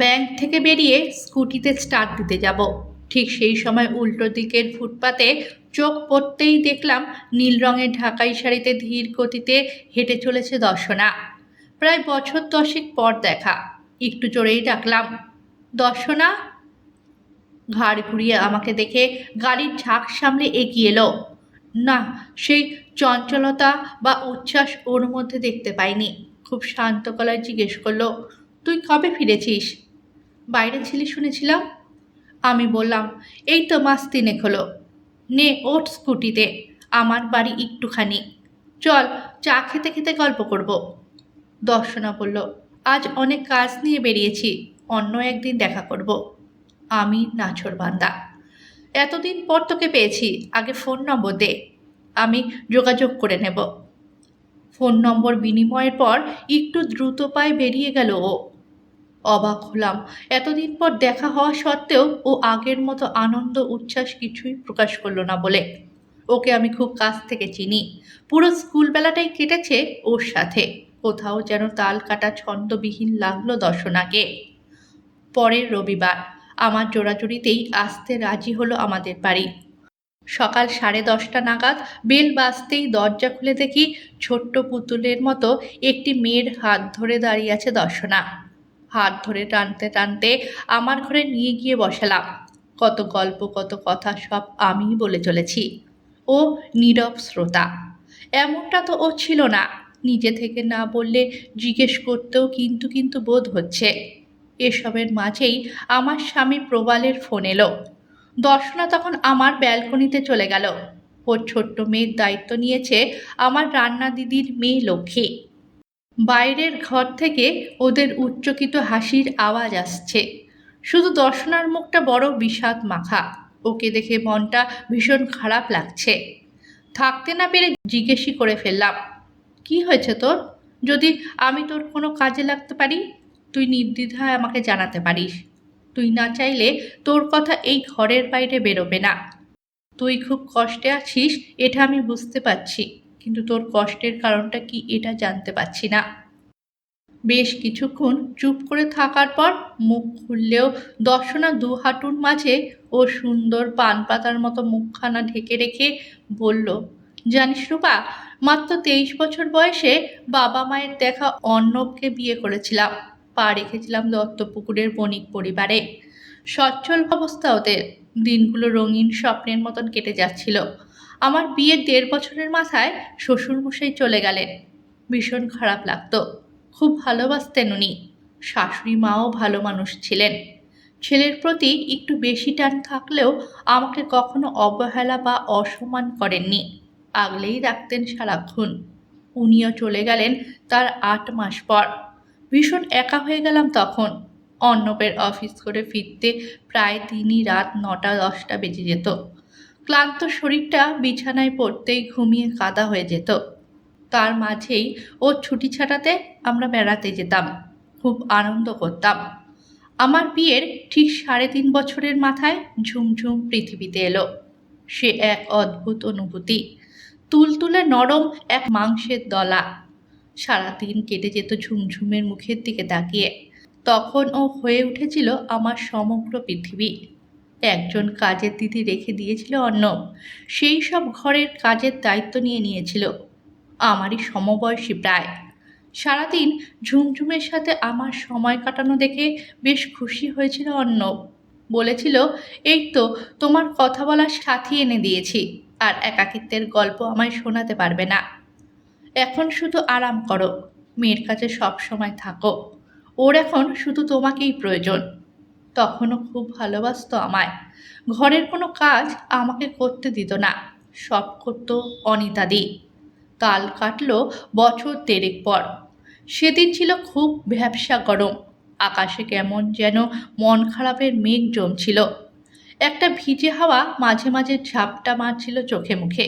Bank থেকে বেরিয়ে স্কুটিতে স্টার্ট দিতে যাব। ঠিক সেই সময় উল্টো দিকের ফুটপাতে চোখ পড়তেই দেখলাম নীল রঙের ঢাকাই শাড়িতে ধীর গতিতে হেঁটে চলেছে দর্শনা। প্রায় বছর দশেক পর দেখা। একটু জোরেই ডাকলাম, দর্শনা? ঘাড় ঘুরিয়ে আমাকে দেখে গাড়ির ঝাঁক সামলে এগিয়ে এলো। না, সেই চঞ্চলতা বা উচ্ছ্বাস ওর মধ্যে দেখতে পাইনি। খুব শান্ত গলায় জিজ্ঞেস করল, তুই কবে ফিরেছিস? বাইরে ছিলি শুনেছিলাম? আমি বললাম, এই তো মাস তিনেক হলো। নে ওট স্কুটিতে, আমার বাড়ি একটুখানি। চল, চা খেতে খেতে গল্প করব। দর্শনা বলল, আজ অনেক কাজ নিয়ে বেরিয়েছি, অন্য একদিন দেখা করব। আমি নাছর বান্দা। এতদিন পর তোকে পেয়েছি, আগে ফোন নম্বর দে। আমি যোগাযোগ করে নেব। ফোন নম্বর বিনিময়ের পর একটু দ্রুত পায়ে বেরিয়ে গেল ও। অবাক হলাম। এতদিন পর দেখা হওয়া সত্ত্বেও ও আগের মতো আনন্দ, উচ্ছ্বাস কিছুই প্রকাশ করল না বলে। ওকে আমি খুব কাছ থেকে চিনি। পুরো স্কুল বেলাটাই কেটেছে ওর সাথে। কোথাও যেন তাল কাটা ছন্দবিহীন লাগল দর্শনাকে। পরের রবিবার, আমার জোড়াজুড়িতেই আসতে রাজি হলো আমাদের বাড়ি। সকাল সাড়ে দশটা নাগাদ বেল বাজতেই দরজা খুলে দেখি ছোট্ট পুতুলের মতো একটি মেয়ের হাত ধরে দাঁড়িয়ে আছে দর্শনা। হাত ধরে টানতে টানতে আমার ঘরে নিয়ে গিয়ে বসালাম। কত গল্প, কত কথা সব আমিই বলে চলেছি। ও নীরব শ্রোতা। এমনটা তো ও ছিল না। নিজে থেকে না বললে জিজ্ঞেস করতেও কিন্তু কিন্তু বোধ হচ্ছে। এসবের মাঝেই আমার স্বামী প্রবালের ফোন এলো। দর্শনা তখন আমার ব্যালকনিতে চলে গেল। ওর ছোট্ট মেয়ের দায়িত্ব নিয়েছে আমার রান্না দিদির মেয়ে লক্ষ্মী। বাইরের ঘর থেকে ওদের উচ্চকিত হাসির আওয়াজ আসছে। শুধু দর্শনার মুখটা বড় বিষাদ মাখা। ওকে দেখে মনটা ভীষণ খারাপ লাগছে। থাকতে না পেরে জিজ্ঞেসই করে ফেললাম, কি হয়েছে তোর? যদি আমি তোর কোনো কাজে লাগতে পারি, তুই নির্দ্বিধায় আমাকে জানাতে পারিস। তুই না চাইলে তোর কথা এই ঘরের বাইরে বেরোবে না। তুই খুব কষ্টে আছিস, এটা আমি বুঝতে পারছি। কিন্তু তোর কষ্টের কারণটা কি এটা জানতে পারছি না। বেশ কিছুক্ষণ চুপ করে থাকার পর মুখ খুললেও দর্শনা দু হাঁটুর মাঝে ও সুন্দর পান পাতার মতো মুখখানা ঢেকে রেখে বলল, জানিস রূপা, মাত্র তেইশ বছর বয়সে বাবা মায়ের দেখা অর্ণবকে বিয়ে করেছিলাম। পা রেখেছিলাম দত্তপুকুরের বণিক পরিবারে। সচ্ছল অবস্থা ওদের। দিনগুলো রঙিন স্বপ্নের মতন কেটে যাচ্ছিল। আমার বিয়ের দেড় বছরের মাথায় শ্বশুরমশাই চলে গেলেন। ভীষণ খারাপ লাগতো। খুব ভালোবাসতেন উনি। শাশুড়ি মাও ভালো মানুষ ছিলেন। ছেলের প্রতি একটু বেশি টান থাকলেও আমাকে কখনো অবহেলা বা অসম্মান করেননি। আগলেই রাখতেন সারাক্ষণ। উনিও চলে গেলেন তার আট মাস পর। ভীষণ একা হয়ে গেলাম তখন। অর্ণবের অফিস করে ফিরতে প্রায় তিনি রাত নটা দশটা বেজে যেত। ক্লান্ত শরীরটা বিছানায় পড়তেই ঘুমিয়ে কাদা হয়ে যেত। তার মাঝেই ও ছুটি ছাটাতে আমরা বেড়াতে যেতাম। খুব আনন্দ করতাম। আমার বিয়ের ঠিক সাড়ে তিন বছরের মাথায় ঝুমঝুম পৃথিবীতে এলো। সে এক অদ্ভুত অনুভূতি। তুলতুলে নরম এক মাংসের দলা। সারাদিন কেটে যেত ঝুমঝুমের মুখের দিকে তাকিয়ে। তখন ও হয়ে উঠেছিল আমার সমগ্র পৃথিবী। একজন কাজের দিদি রেখে দিয়েছিল অন্য সেই সব ঘরের কাজের দায়িত্ব নিয়ে নিয়েছিল। আমারই সমবয়সী প্রায়। সারাদিন ঝুমঝুমের সাথে আমার সময় কাটানো দেখে বেশ খুশি হয়েছিল অন্য বলেছিল, এই তো, তোমার কথা বলার সাথী এনে দিয়েছি, আর একাকিত্বের গল্প আমায় শোনাতে পারবে না। এখন শুধু আরাম করো, মেয়ের কাছে সব সময় থাকো। ওর এখন শুধু তোমাকেই প্রয়োজন। তখনও খুব ভালোবাসতো আমায়। ঘরের কোনো কাজ আমাকে করতে দিত না। সব করতো অনিতাদি কাল কাটলো বছর দেড়েক পর। সেদিন ছিল খুব ভ্যাবসা গরম। আকাশে কেমন যেন মন খারাপের মেঘ জমছিল। একটা ভিজে হাওয়া মাঝে মাঝে ঝাপটা মারছিল চোখে মুখে।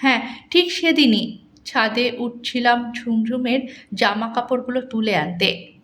হ্যাঁ ঠিক সেদিনই ছাদে উঠছিলাম ঝুমঝুমের জামা কাপড়গুলো তুলে আনতে।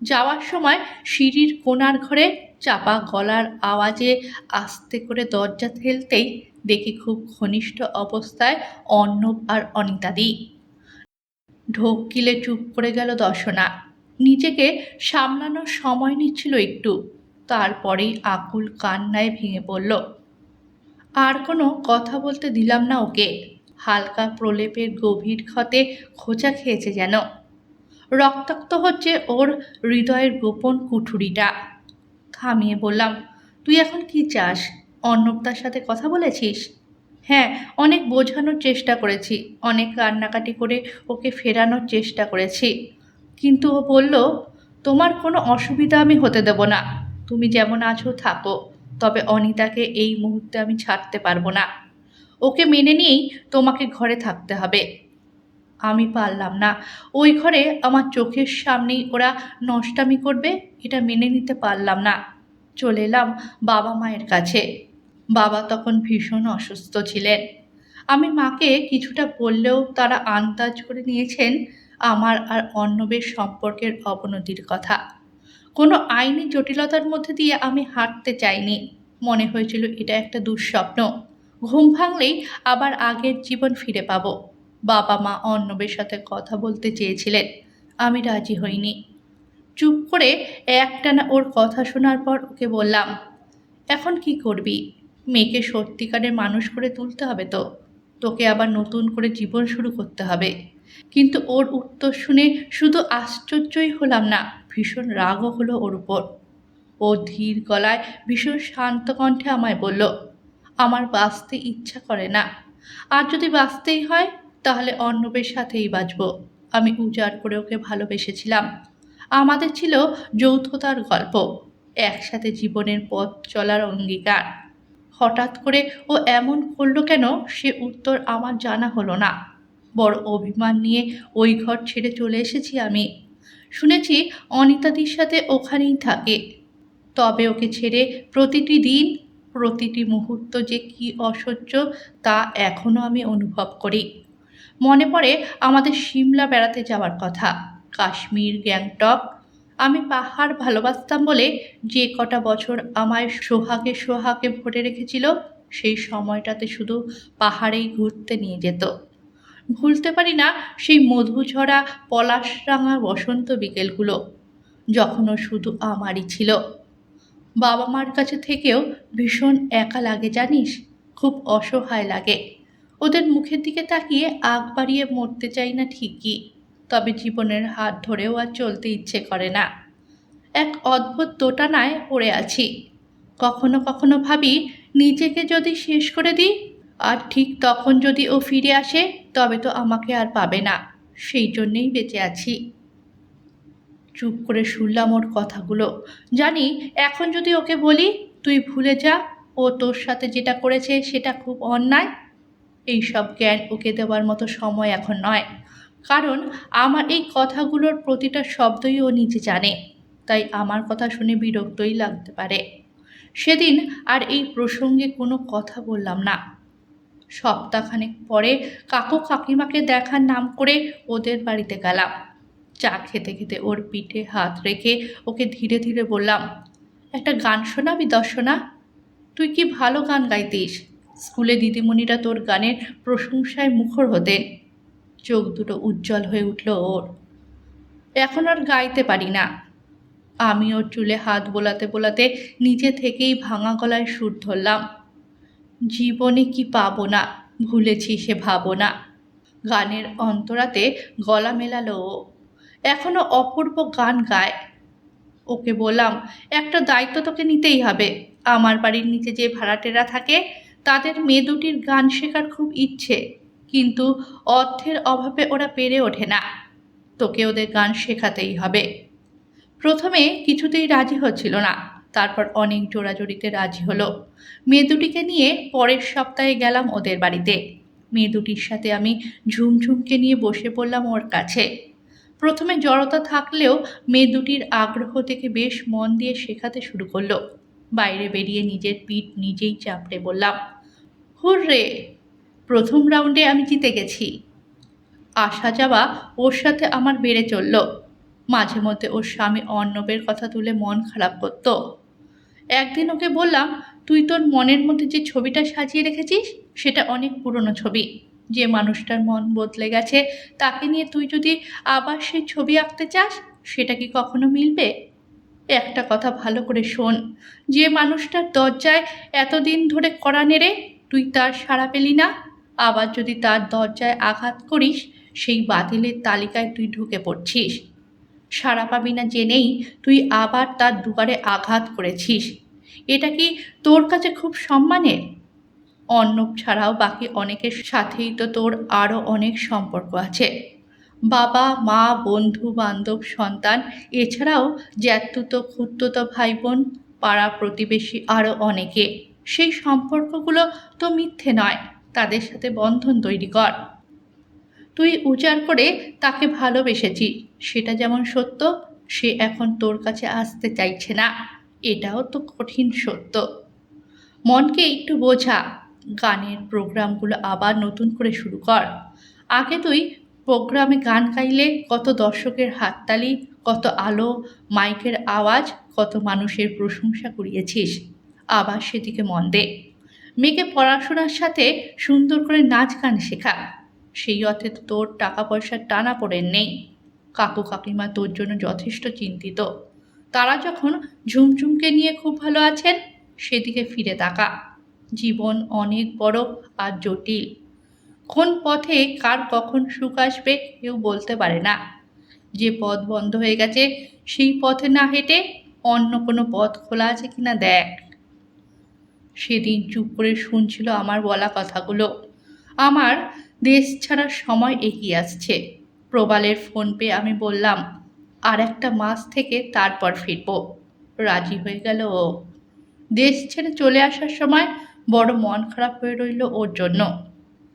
যাওয়ার সময় সিঁড়ির কোণার ঘরে চাপা গলার আওয়াজে আস্তে করে দরজা ঠেলতেই দেখি খুব ঘনিষ্ঠ অবস্থায় অর্ণব আর অনিতাদি ঢোক গিলে চুপ করে গেল দর্শনা। নিজেকে সামলানোর সময় নিচ্ছিল একটু। তারপরেই আকুল কান্নায় ভেঙে পড়ল। আর কোনো কথা বলতে দিলাম না ওকে। হালকা প্রলেপের গভীর ক্ষতে খোঁচা খেয়েছে যেন। রক্তাক্ত হচ্ছে ওর হৃদয়ের গোপন কুঠুরিটা। থামিয়ে বললাম, তুই এখন কি চাস? অর্ণবদার সাথে কথা বলেছিস? হ্যাঁ অনেক বোঝানোর চেষ্টা করেছি, অনেক কান্নাকাটি করে ওকে ফেরানোর চেষ্টা করেছি। কিন্তু ও বলল, তোমার কোনো অসুবিধা আমি হতে দেব না। তুমি যেমন আছো, থাকো। তবে অনিতাকে এই মুহূর্তে আমি ছাড়তে পারব না। ওকে মেনে নিয়েই তোমাকে ঘরে থাকতে হবে। আমি পারলাম না। ওই ঘরে আমার চোখের সামনেই ওরা নষ্টামি করবে, এটা মেনে নিতে পারলাম না। চলে এলাম বাবা মায়ের কাছে। বাবা তখন ভীষণ অসুস্থ ছিলেন। আমি মাকে কিছুটা বললেও তারা আন্দাজ করে নিয়েছেন আমার আর অর্ণবের সম্পর্কের অবনতির কথা। কোনো আইনি জটিলতার মধ্যে দিয়ে আমি হাঁটতে চাইনি। মনে হয়েছিল এটা একটা দুঃস্বপ্ন। ঘুম ভাঙলেই আবার আগের জীবন ফিরে পাবো। বাবা মা অর্ণবের সাথে কথা বলতে চেয়েছিলেন। আমি রাজি হইনি। চুপ করে একটানা ওর কথা শোনার পর ওকে বললাম, এখন কি করবি? মেয়েকে সত্যিকারের মানুষ করে তুলতে হবে তো। তোকে আবার নতুন করে জীবন শুরু করতে হবে। কিন্তু ওর উত্তর শুনে শুধু আশ্চর্যই হলাম না, ভীষণ রাগও হলো ওর উপর। ও ধীর গলায় ভীষণ শান্ত কণ্ঠে আমায় বলল, আমার বাঁচতে ইচ্ছা করে না। আর যদি বাঁচতেই হয় তাহলে অর্ণবের সাথেই বাঁচব। আমি উজাড় করে ওকে ভালোবেসেছিলাম। আমাদের ছিল যৌথতার গল্প, একসাথে জীবনের পথ চলার অঙ্গীকার। হঠাৎ করে ও এমন করল কেন, সে উত্তর আমার জানা হলো না। বড় অভিমান নিয়ে ওই ঘর ছেড়ে চলে এসেছি আমি। শুনেছি অনিতাদির সাথে ওখানেই থাকে। তবে ওকে ছেড়ে প্রতিটি দিন, প্রতিটি মুহূর্ত যে কি অসহ্য, তা এখনও আমি অনুভব করি। মনে পড়ে আমাদের সিমলা বেড়াতে যাওয়ার কথা। কাশ্মীর, গ্যাংটক। আমি পাহাড় ভালোবাসতাম বলে যে কটা বছর আমায় সোহাগে সোহাগে ভরে রেখেছিল, সেই সময়টাতে শুধু পাহাড়েই ঘুরতে নিয়ে যেত। ভুলতে পারি না সেই মধুঝরা, পলাশরাঙা বসন্ত বিকেলগুলো, যখনও শুধু আমারই ছিল। বাবা মার কাছে থেকেও ভীষণ একা লাগে জানিস, খুব অসহায় লাগে। ওদের মুখের দিকে তাকিয়ে আগ বাড়িয়ে মরতে চাই না ঠিকই, তবে জীবনের হাত ধরেও আর চলতে ইচ্ছে করে না। এক অদ্ভুত দোটানায় পড়ে আছি। কখনো কখনো ভাবি, নিজেকে যদি শেষ করে দিই, আর ঠিক তখন যদি ও ফিরে আসে, তবে তো আমাকে আর পাবে না। সেই জন্যেই বেঁচে আছি। চুপ করে শুনলাম ওর কথাগুলো। জানি, এখন যদি ওকে বলি, তুই ভুলে যা, ও তোর সাথে যেটা করেছে সেটা খুব অন্যায় এই সব জ্ঞান ওকে দেওয়ার মতো সময় এখন নয়। কারণ আমার এই কথাগুলোর প্রতিটা শব্দই ও নিজে জানে, তাই আমার কথা শুনে বিরক্তই লাগতে পারে। সেদিন আর এই প্রসঙ্গে কোনো কথা বললাম না। সপ্তাহখানেক পরে কাকু কাকিমাকে দেখার নাম করে ওদের বাড়িতে গেলাম। চা খেতে খেতে ওর পিঠে হাত রেখে ওকে ধীরে ধীরে বললাম, একটা গান শোনাবি দর্শনা? তুই কি ভালো গান গাইতিস? স্কুলে দিদিমণিরা তোর গানের প্রশংসায় মুখর হতেন চোখ দুটো উজ্জ্বল হয়ে উঠল ওর। এখন আর গাইতে পারি না। আমি ওর চুলে হাত বোলাতে বোলাতে নিজে থেকেই ভাঙা গলায় সুর ধরলাম। জীবনে কি পাবো না? ভুলেছি সে ভাবো না গানের অন্তরাতে গলা মেলালো ও। এখনও অপূর্ব গান গায়। ওকে বললাম, একটা দায়িত্ব তোকে নিতেই হবে। আমার বাড়ির নিচে যে ভাড়াটেরা থাকে তাদের মেয়ে দুটির গান শেখার খুব ইচ্ছে, কিন্তু অর্থের অভাবে ওরা পেরে ওঠে না। তোকে ওদের গান শেখাতেই হবে। প্রথমে কিছুতেই রাজি হচ্ছিল না, তারপর অনেক জোড়াজোড়িতে রাজি হলো। মেয়ে দুটিকে নিয়ে পরের সপ্তাহে গেলাম ওদের বাড়িতে। মেয়ে দুটির সাথে আমি ঝুমঝুমকে নিয়ে বসে পড়লাম ওর কাছে। প্রথমে জড়তা থাকলেও মেয়ে দুটির আগ্রহ থেকে বেশ মন দিয়ে শেখাতে শুরু করল। বাইরে বেরিয়ে নিজের পিঠ নিজেই চাপড়ে বললাম হুররে প্রথম রাউন্ডে আমি জিতে গেছি। আসা যাওয়া ওর সাথে আমার বেড়ে চলল। মাঝে মধ্যে ওর স্বামী অর্ণবের কথা তুলে মন খারাপ করতো। একদিন ওকে বললাম, তুই তোর মনের মধ্যে যে ছবিটা সাজিয়ে রেখেছিস, সেটা অনেক পুরনো ছবি। যে মানুষটার মন বদলে গেছে, তাকে নিয়ে তুই যদি আবার সেই ছবি আঁকতে চাস, সেটা কি কখনো মিলবে? একটা কথা ভালো করে শোন। যে মানুষটার দরজায় এতদিন ধরে কড়া নেড়ে তুই তার সাড়া পেলি না? আবার যদি তার দরজায় আঘাত করিস, সেই বাতিলের তালিকায় তুই ঢুকে পড়ছিস। সাড়া পাবি না জেনেই তুই আবার তার দুয়ারে আঘাত করেছিস। এটা কি তোর কাছে খুব সম্মানের? অর্ণব ছাড়াও বাকি অনেকের সাথেই তো তোর আরও অনেক সম্পর্ক আছে। বাবা, মা, বন্ধু, বান্ধব, সন্তান, এছাড়াও জ্যাতুতো খুঁড়তুতো ভাই বোন পাড়া প্রতিবেশী আরও অনেকে। সেই সম্পর্কগুলো তো মিথ্যে নয়, তাদের সাথে বন্ধন তৈরি কর। তুই উজাড় করে তাকে ভালোবেসেছিস সেটা যেমন সত্য, সে এখন তোর কাছে আসতে চাইছে না, এটাও তো কঠিন সত্য। মনকে একটু বোঝা, গানের প্রোগ্রামগুলো আবার নতুন করে শুরু কর। আগে তুই প্রোগ্রামে গান গাইলে কত দর্শকের হাততালি, কত আলো, মাইকের আওয়াজ, কত মানুষের প্রশংসা কুড়িয়েছিস। আবার সেদিকে মন দে। মেয়েকে পড়াশোনার সাথে সুন্দর করে নাচ গান শেখা। সেই অর্থে তোর টাকা পয়সার টানা পড়ে নেই। কাকু কাকিমা তোর জন্য যথেষ্ট চিন্তিত। তারা যখন ঝুমঝুমকে নিয়ে খুব ভালো আছেন, সেদিকে ফিরে তাকা। জীবন অনেক বড় আর জটিল। কোন পথে কার কখন সুখ আসবে কেউ বলতে পারে না। যে পথ বন্ধ হয়ে গেছে, সেই পথে না হেঁটে অন্য কোনো পথ খোলা আছে কিনা দেখ। সেদিন চুপ করে শুনছিল আমার বলা কথাগুলো। আমার দেশ ছাড়ার সময় এগিয়ে আসছে। প্রবালের ফোন পেয়ে আমি বললাম, আর একটা মাস থেকে তারপর ফিরব। রাজি হয়ে গেল ও। দেশ ছেড়ে চলে আসার সময় বড় মন খারাপ হয়ে রইল ওর জন্য।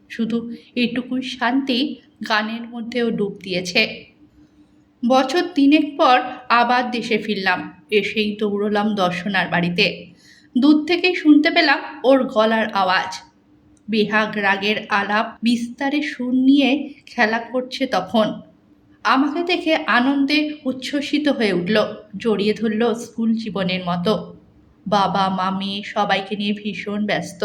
শুধু এটুকুই শান্তি গানের মধ্যেও ডুব দিয়েছে। বছর তিনেক পর আবার দেশে ফিরলাম। এসেই দৌড়লাম দর্শনার বাড়িতে। দূর থেকেই শুনতে পেলাম ওর গলার আওয়াজ। বেহাগ রাগের আলাপ বিস্তারে সুর নিয়ে খেলা করছে তখন। আমাকে দেখে আনন্দে উচ্ছ্বসিত হয়ে উঠল, জড়িয়ে ধরল স্কুল জীবনের মতো। বাবা মামি সবাইকে নিয়ে ভীষণ ব্যস্ত।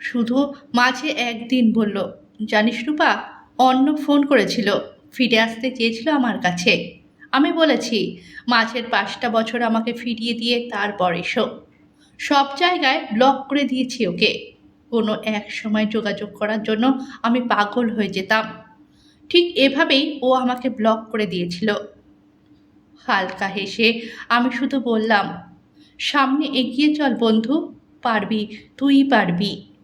শুধু মাঝে একদিন বলল, জানিস রূপা, অন্য ফোন করেছিল, ফিরে আসতে চেয়েছিল আমার কাছে। আমি বলেছি, মাঝের পাঁচটা বছর আমাকে ফিরিয়ে দিয়ে তারপর এসো। সব জায়গায় ব্লক করে দিয়েছি ওকে। কোনো এক সময় যোগাযোগ করার জন্য আমি পাগল হয়ে যেতাম। ঠিক এভাবেই ও আমাকে ব্লক করে দিয়েছিল। হালকা হেসে আমি শুধু বললাম, সামনে এগিয়ে চল বন্ধু, পারবি, তুই পারবি।